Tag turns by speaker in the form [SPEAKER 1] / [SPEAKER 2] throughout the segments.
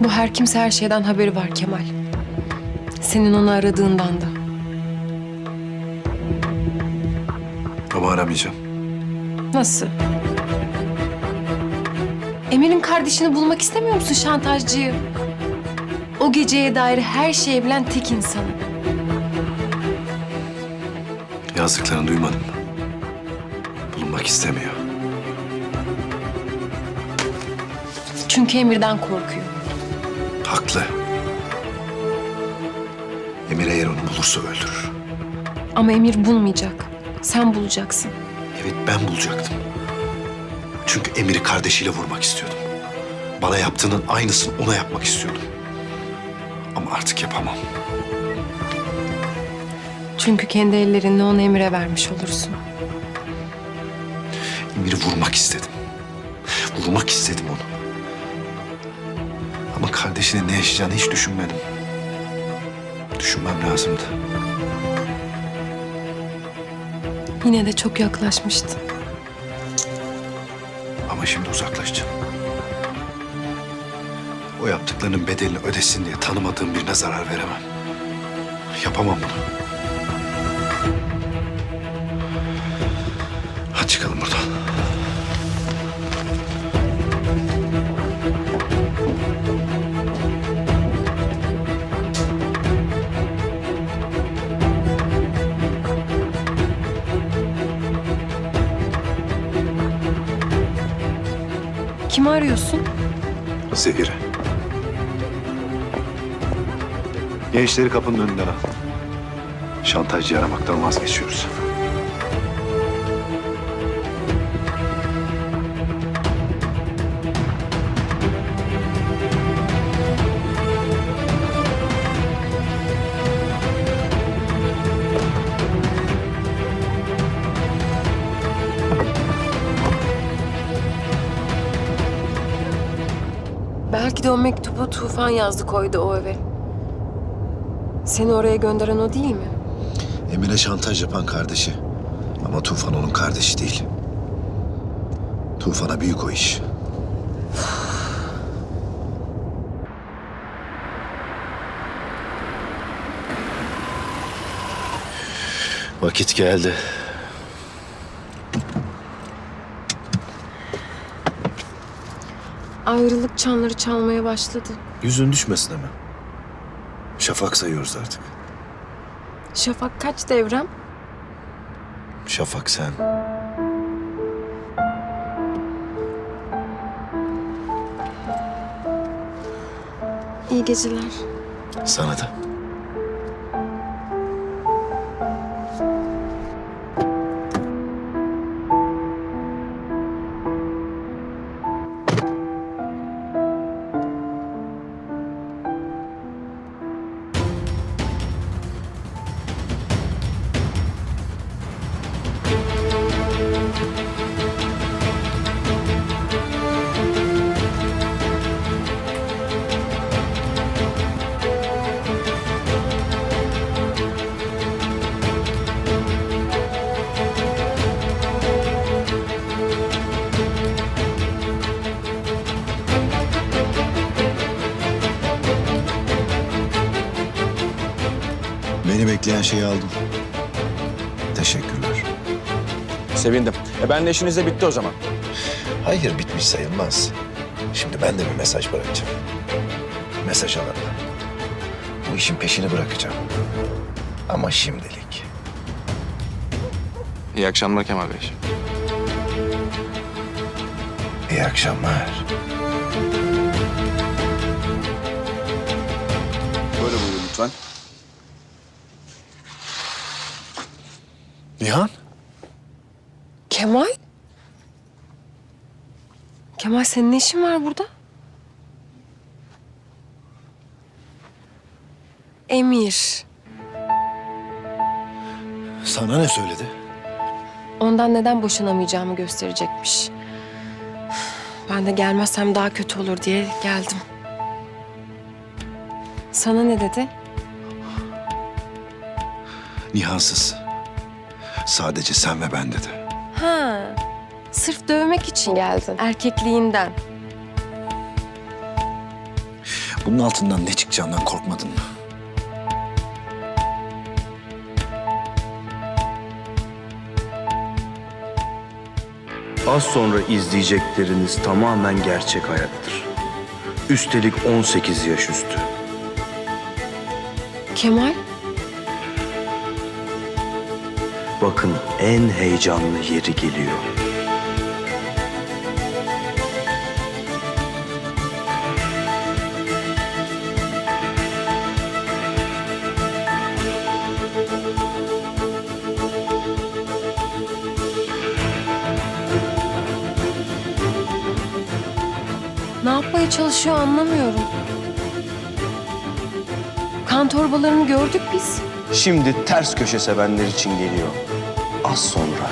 [SPEAKER 1] Bu her kimse her şeyden haberi var Kemal. Senin onu aradığından da.
[SPEAKER 2] Ama aramayacağım.
[SPEAKER 1] Nasıl? Emir'in kardeşini bulmak istemiyor musun şantajcıyı? O geceye dair her şeyi bilen tek insanı.
[SPEAKER 2] Yazdıklarını duymadın mı? Bulunmak istemiyor.
[SPEAKER 1] Çünkü Emir'den korkuyor.
[SPEAKER 2] Haklı. Emir eğer onu bulursa öldürür.
[SPEAKER 1] Ama Emir bulmayacak. Sen bulacaksın.
[SPEAKER 2] Evet ben bulacaktım. Çünkü Emir'i kardeşiyle vurmak istiyordum. Bana yaptığının aynısını ona yapmak istiyordum. Ama artık yapamam.
[SPEAKER 1] Çünkü kendi ellerinle onu Emir'e vermiş olursun.
[SPEAKER 2] Emir'i vurmak istedim. Vurmak istedim onu. Ama kardeşinin ne yaşayacağını hiç düşünmedim. Düşünmem lazımdı.
[SPEAKER 1] Yine de çok yaklaşmıştı.
[SPEAKER 2] Ama şimdi uzaklaşacağım. O yaptıklarının bedelini ödesin diye tanımadığım birine zarar veremem. Yapamam bunu.
[SPEAKER 1] Arıyorsun?
[SPEAKER 2] Zehir'e. Gençleri kapının önünden al. Şantajcı aramaktan vazgeçiyoruz.
[SPEAKER 1] Belki de o mektubu Tufan yazdı koydu o eve. Seni oraya gönderen o değil mi?
[SPEAKER 2] Emine şantaj yapan kardeşi. Ama Tufan onun kardeşi değil. Tufan'a büyük o iş. Vakit geldi.
[SPEAKER 1] Ayrılık çanları çalmaya başladı.
[SPEAKER 2] Yüzün düşmesin hemen. Şafak sayıyoruz artık.
[SPEAKER 1] Şafak kaç devrem?
[SPEAKER 2] Şafak sen.
[SPEAKER 1] İyi geceler.
[SPEAKER 2] Sana da. Şeyi aldım. Teşekkürler.
[SPEAKER 3] Sevindim. E ben de işiniz de bitti o zaman.
[SPEAKER 2] Hayır bitmiş sayılmaz. Şimdi ben de bir mesaj bırakacağım. Mesaj alalım. Bu işin peşini bırakacağım. Ama şimdilik.
[SPEAKER 3] İyi akşamlar Kemal Bey.
[SPEAKER 2] İyi akşamlar. Nihan?
[SPEAKER 1] Kemal? Kemal senin ne işin var burada? Emir.
[SPEAKER 2] Sana ne söyledi?
[SPEAKER 1] Ondan neden boşanamayacağımı gösterecekmiş. Ben de gelmezsem daha kötü olur diye geldim. Sana ne dedi?
[SPEAKER 2] Nihansız. Sadece sen ve ben dedi.
[SPEAKER 1] Ha, sırf dövmek için geldin. Erkekliğinden.
[SPEAKER 2] Bunun altından ne çıkacağından korkmadın mı?
[SPEAKER 4] Az sonra izleyecekleriniz tamamen gerçek hayattır. Üstelik 18 yaş üstü.
[SPEAKER 1] Kemal?
[SPEAKER 4] Bakın en heyecanlı yeri geliyor.
[SPEAKER 1] Ne yapmaya çalışıyor anlamıyorum. Kan torbalarını gördük biz.
[SPEAKER 4] Şimdi ters köşe sevenler için geliyor. Az sonra.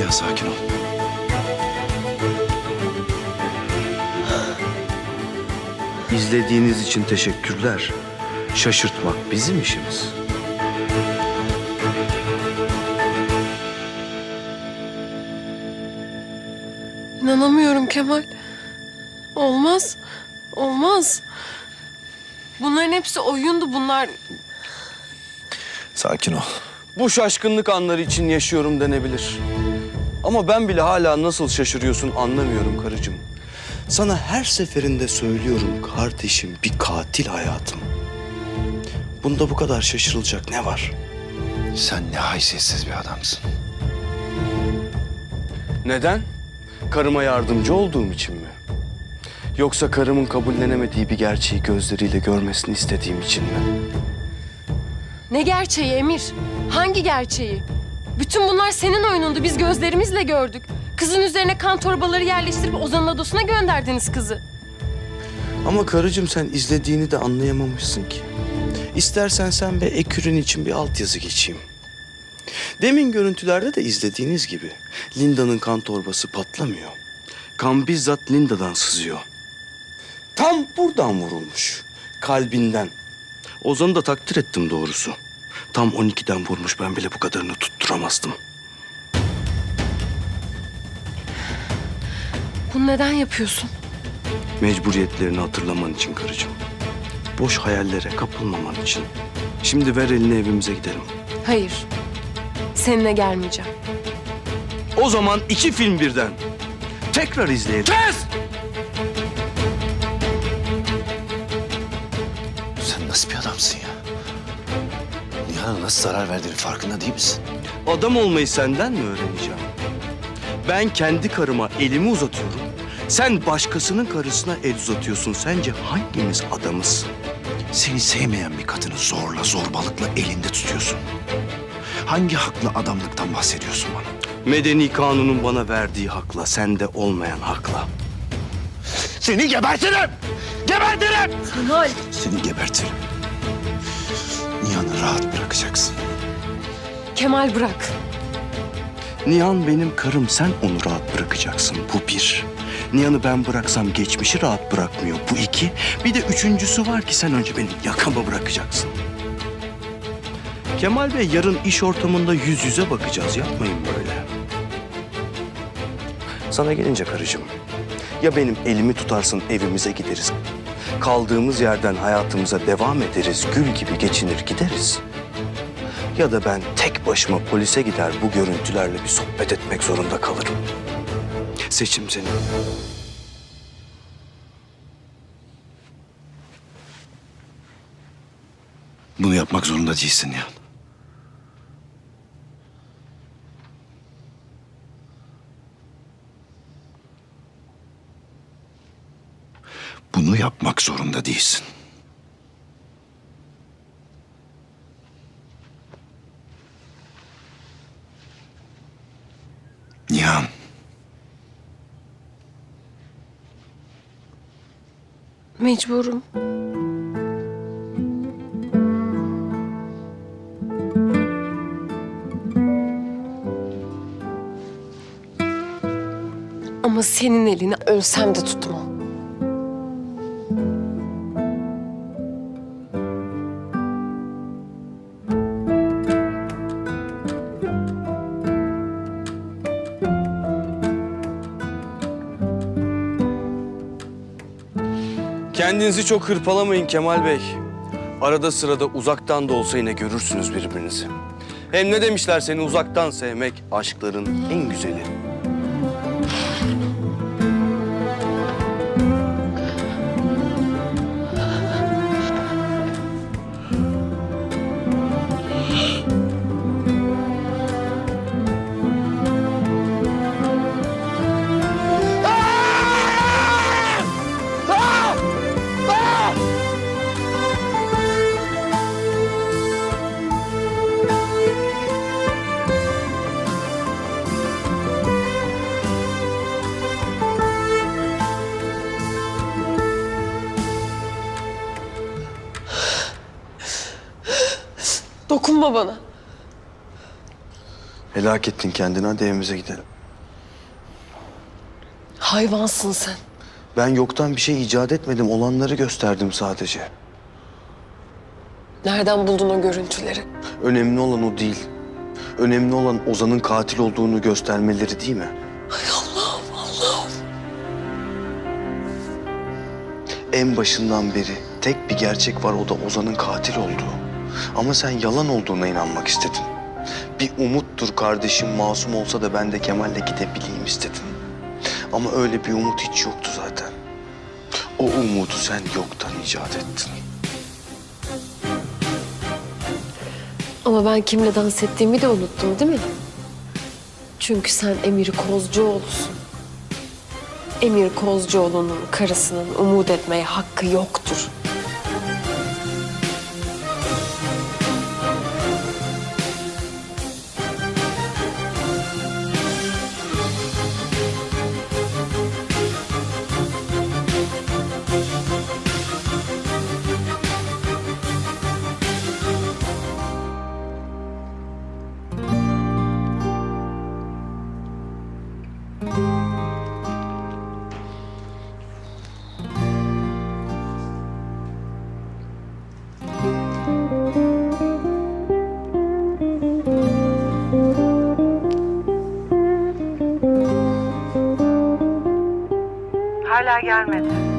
[SPEAKER 2] Ya sakin ol.
[SPEAKER 4] İzlediğiniz için teşekkürler. Şaşırtmak bizim işimiz.
[SPEAKER 1] Olmaz. Olmaz. Bunların hepsi oyundu bunlar.
[SPEAKER 2] Sakin ol.
[SPEAKER 4] Bu şaşkınlık anları için yaşıyorum denebilir. Ama ben bile hala nasıl şaşırıyorsun anlamıyorum karıcığım. Sana her seferinde söylüyorum kardeşim bir katil hayatım. Bunda bu kadar şaşırılacak ne var?
[SPEAKER 2] Sen ne haysiyetsiz bir adamsın.
[SPEAKER 4] Neden? Karıma yardımcı olduğum için mi? Yoksa karımın kabullenemediği bir gerçeği gözleriyle görmesini istediğim için mi?
[SPEAKER 1] Ne gerçeği Emir? Hangi gerçeği? Bütün bunlar senin oyunundu. Biz gözlerimizle gördük. Kızın üzerine kan torbaları yerleştirip Ozan'ın adosuna gönderdiniz kızı.
[SPEAKER 4] Ama karıcığım sen izlediğini de anlayamamışsın ki. İstersen sen ve Ekür'ün için bir altyazı geçeyim. Demin görüntülerde de izlediğiniz gibi Linda'nın kan torbası patlamıyor. Kan bizzat Linda'dan sızıyor. Tam buradan vurulmuş. Kalbinden. Ozan'ı da takdir ettim doğrusu. Tam 12'den vurmuş ben bile bu kadarını tutturamazdım.
[SPEAKER 1] Bunu neden yapıyorsun?
[SPEAKER 4] Mecburiyetlerini hatırlaman için karıcığım. Boş hayallere kapılmaman için. Şimdi ver elini evimize gidelim.
[SPEAKER 1] Hayır. Seninle gelmeyeceğim.
[SPEAKER 4] O zaman iki film birden. Tekrar izleyelim. Kes!
[SPEAKER 2] Nasıl zarar verdiğinin farkında değil misin?
[SPEAKER 4] Adam olmayı senden mi öğreneceğim? Ben kendi karıma elimi uzatıyorum. Sen başkasının karısına el uzatıyorsun. Sence hangimiz adamız?
[SPEAKER 2] Seni sevmeyen bir kadını zorla, zorbalıkla elinde tutuyorsun. Hangi haklı adamlıktan bahsediyorsun bana?
[SPEAKER 4] Medeni kanunun bana verdiği hakla, sende olmayan hakla.
[SPEAKER 2] Seni gebertirim! Gebertirim!
[SPEAKER 1] Kemal.
[SPEAKER 2] Seni gebertirim. Nihan'ı rahat bırakacaksın.
[SPEAKER 1] Kemal bırak.
[SPEAKER 4] Nihan benim karım, sen onu rahat bırakacaksın. Bu bir. Nihan'ı ben bıraksam geçmişi rahat bırakmıyor. Bu iki. Bir de üçüncüsü var ki sen önce benim yakamı bırakacaksın. Kemal Bey yarın iş ortamında yüz yüze bakacağız. Yapmayın böyle. Sana gelince karıcığım. Ya benim elimi tutarsın evimize gideriz. Kaldığımız yerden hayatımıza devam ederiz. Gül gibi geçinir gideriz. Ya da ben tek başıma polise gider bu görüntülerle bir sohbet etmek zorunda kalırım. Seçim senin.
[SPEAKER 2] Bunu yapmak zorunda değilsin Nihan. Bunu yapmak zorunda değilsin. Nihan.
[SPEAKER 1] Mecburum. Ama senin elini ölsem de tutmam.
[SPEAKER 4] Kendinizi çok hırpalamayın Kemal Bey. Arada sırada uzaktan da olsa yine görürsünüz birbirinizi. Hem ne demişler seni uzaktan sevmek aşkların en güzeli.
[SPEAKER 1] Dokunma bana.
[SPEAKER 4] Helak ettin kendini hadi evimize gidelim.
[SPEAKER 1] Hayvansın sen.
[SPEAKER 4] Ben yoktan bir şey icat etmedim. Olanları gösterdim sadece.
[SPEAKER 1] Nereden buldun o görüntüleri?
[SPEAKER 4] Önemli olan o değil. Önemli olan Ozan'ın katil olduğunu göstermeleri değil mi?
[SPEAKER 1] Ay Allah'ım Allah'ım.
[SPEAKER 4] En başından beri tek bir gerçek var o da Ozan'ın katil olduğu. Ama sen yalan olduğuna inanmak istedin. Bir umuttur kardeşim masum olsa da ben de Kemal'le gidebileyim istedin. Ama öyle bir umut hiç yoktu zaten. O umudu sen yoktan icat ettin.
[SPEAKER 1] Ama ben kimle dans ettiğimi de unuttum değil mi? Çünkü sen Emir Kozcuoğlu'sun. Emir Kozcuoğlu'nun karısının umut etmeye hakkı yoktur.
[SPEAKER 5] Gelmedi.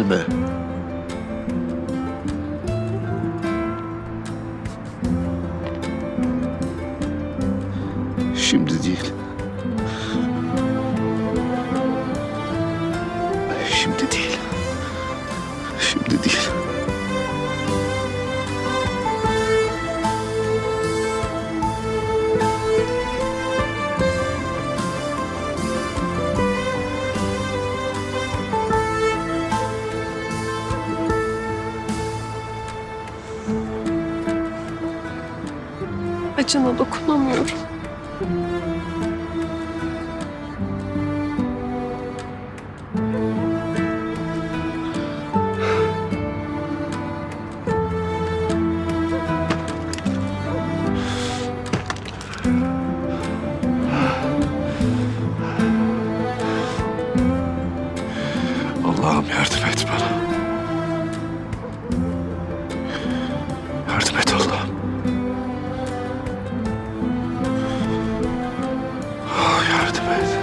[SPEAKER 2] Gelme. Şimdi
[SPEAKER 1] Mercan'a dokunamıyorum.
[SPEAKER 2] Yardım et.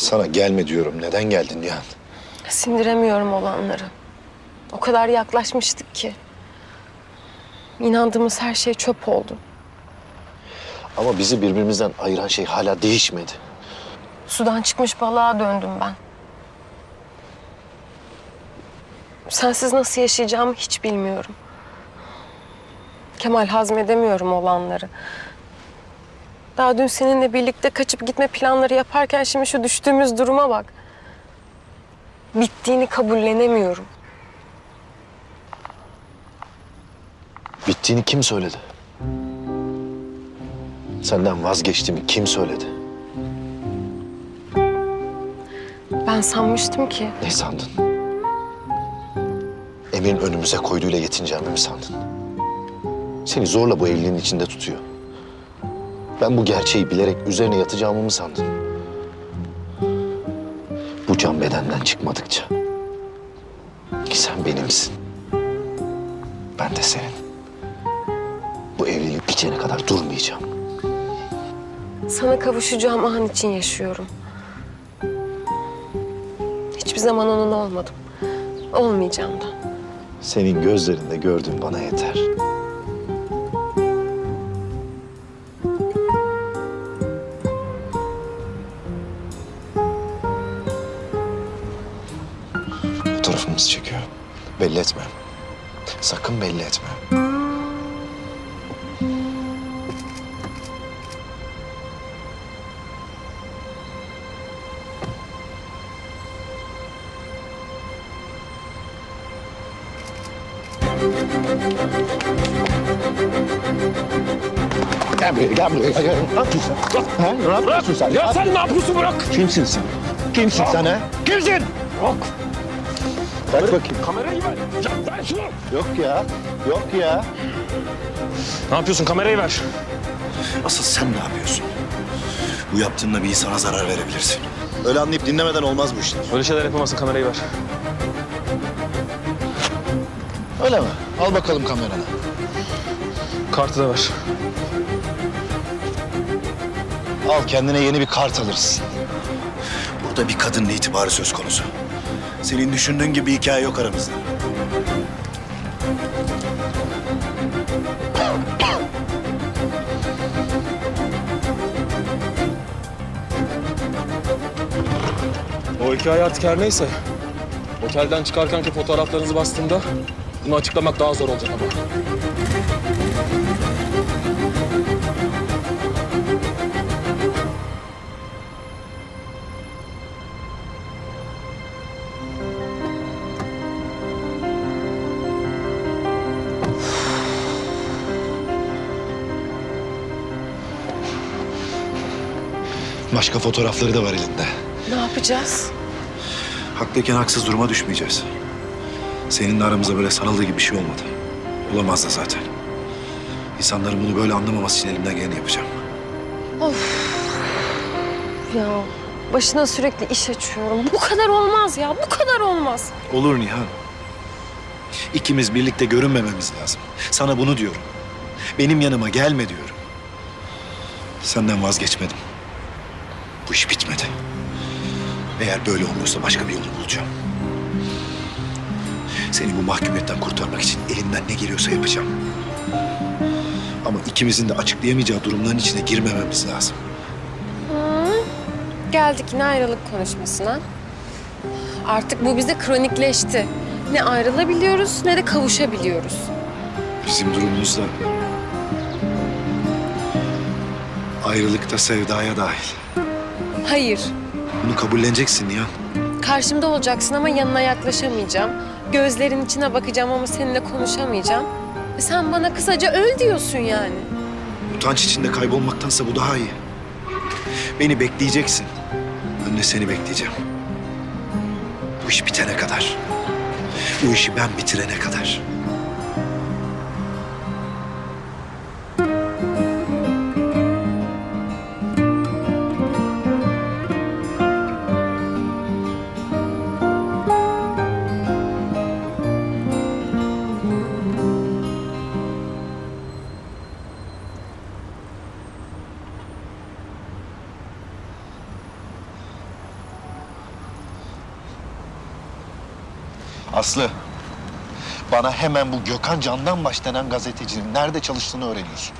[SPEAKER 2] Sana gelme diyorum. Neden geldin Nihan?
[SPEAKER 1] Sindiremiyorum olanları. O kadar yaklaşmıştık ki. İnandığımız her şey çöp oldu.
[SPEAKER 2] Ama bizi birbirimizden ayıran şey hala değişmedi.
[SPEAKER 1] Sudan çıkmış balığa döndüm ben. Sensiz nasıl yaşayacağımı hiç bilmiyorum. Kemal hazmedemiyorum olanları. Daha dün seninle birlikte kaçıp gitme planları yaparken şimdi şu düştüğümüz duruma bak. Bittiğini kabullenemiyorum.
[SPEAKER 2] Bittiğini kim söyledi? Senden vazgeçtiğimi kim söyledi?
[SPEAKER 1] Ben sanmıştım ki
[SPEAKER 2] Ne sandın? Emir'in önümüze koyduğuyla yetineceğimi mi sandın? Seni zorla bu evliliğin içinde tutuyor. Ben bu gerçeği bilerek üzerine yatacağımı mı sandın? Bu can bedenden çıkmadıkça. Ki sen benimsin. Ben de senin. Bu evlilik bitene kadar durmayacağım.
[SPEAKER 1] sana kavuşacağım an için yaşıyorum. Hiçbir zaman onun olmadım. Olmayacağım da.
[SPEAKER 2] Senin gözlerinde gördüğüm bana yeter. Belli etme. Sakın belli etme. Gel buraya, gel buraya. Gel. Ne yapıyorsun? Ha? Ne yapıyorsun sen?
[SPEAKER 3] Ya sen ne yapıyorsun bırak?
[SPEAKER 2] Kimsin sen? Kimsin sen ha? Kimsin?
[SPEAKER 3] Bırak.
[SPEAKER 2] Bak bakayım.
[SPEAKER 3] Kamerayı ver. Ya ver şunu.
[SPEAKER 2] Yok ya. Yok ya.
[SPEAKER 3] Ne yapıyorsun? Kamerayı ver.
[SPEAKER 5] Asıl sen ne yapıyorsun? Bu yaptığınla bir insana zarar verebilirsin. Öyle anlayıp dinlemeden olmaz bu işler.
[SPEAKER 3] Öyle şeyler yapamazsın. Kamerayı ver.
[SPEAKER 2] Öyle mi? Al bakalım kameranı.
[SPEAKER 3] Kartı da ver.
[SPEAKER 2] Al kendine yeni bir kart alırsın.
[SPEAKER 5] Burada bir kadının itibarı söz konusu. Senin düşündüğün gibi hikaye yok aramızda.
[SPEAKER 3] O hikaye artık her neyse. Otelden çıkarkenki fotoğraflarınızı bastığımda bunu açıklamak daha zor olacak ama.
[SPEAKER 2] Başka fotoğrafları da var elinde.
[SPEAKER 1] Ne yapacağız?
[SPEAKER 5] Haklıyken haksız duruma düşmeyeceğiz. Seninle aramızda böyle sanıldığı gibi bir şey olmadı. Olamaz da zaten. İnsanların bunu böyle anlamaması için elimden geleni yapacağım.
[SPEAKER 1] Ya başına sürekli iş açıyorum. Bu kadar olmaz ya. Bu kadar olmaz.
[SPEAKER 5] Olur Nihan.
[SPEAKER 2] İkimiz birlikte görünmememiz lazım. Sana bunu diyorum. Benim yanıma gelme diyorum. Senden vazgeçmedim. Bu iş bitmedi. Eğer böyle olmuyorsa başka bir yolu bulacağım. Seni bu mahkumiyetten kurtarmak için elimden ne geliyorsa yapacağım. Ama ikimizin de açıklayamayacağı durumların içine girmememiz lazım.
[SPEAKER 1] Geldik yine ayrılık konuşmasına. Artık bu bize kronikleşti. Ne ayrılabiliyoruz ne de kavuşabiliyoruz.
[SPEAKER 2] Bizim durumumuzda ayrılıkta sevdaya dahil.
[SPEAKER 1] Hayır.
[SPEAKER 2] Bunu kabulleneceksin Nihan.
[SPEAKER 1] Karşımda olacaksın ama yanına yaklaşamayacağım. Gözlerin içine bakacağım ama seninle konuşamayacağım. E sen bana kısaca öl diyorsun yani.
[SPEAKER 2] Utanç içinde kaybolmaktansa bu daha iyi. Beni bekleyeceksin. Ben de seni bekleyeceğim. Bu iş bitene kadar. Bu işi ben bitirene kadar. Aslı, bana hemen bu Gökhan Candan başlanan gazetecinin nerede çalıştığını öğreniyorsun.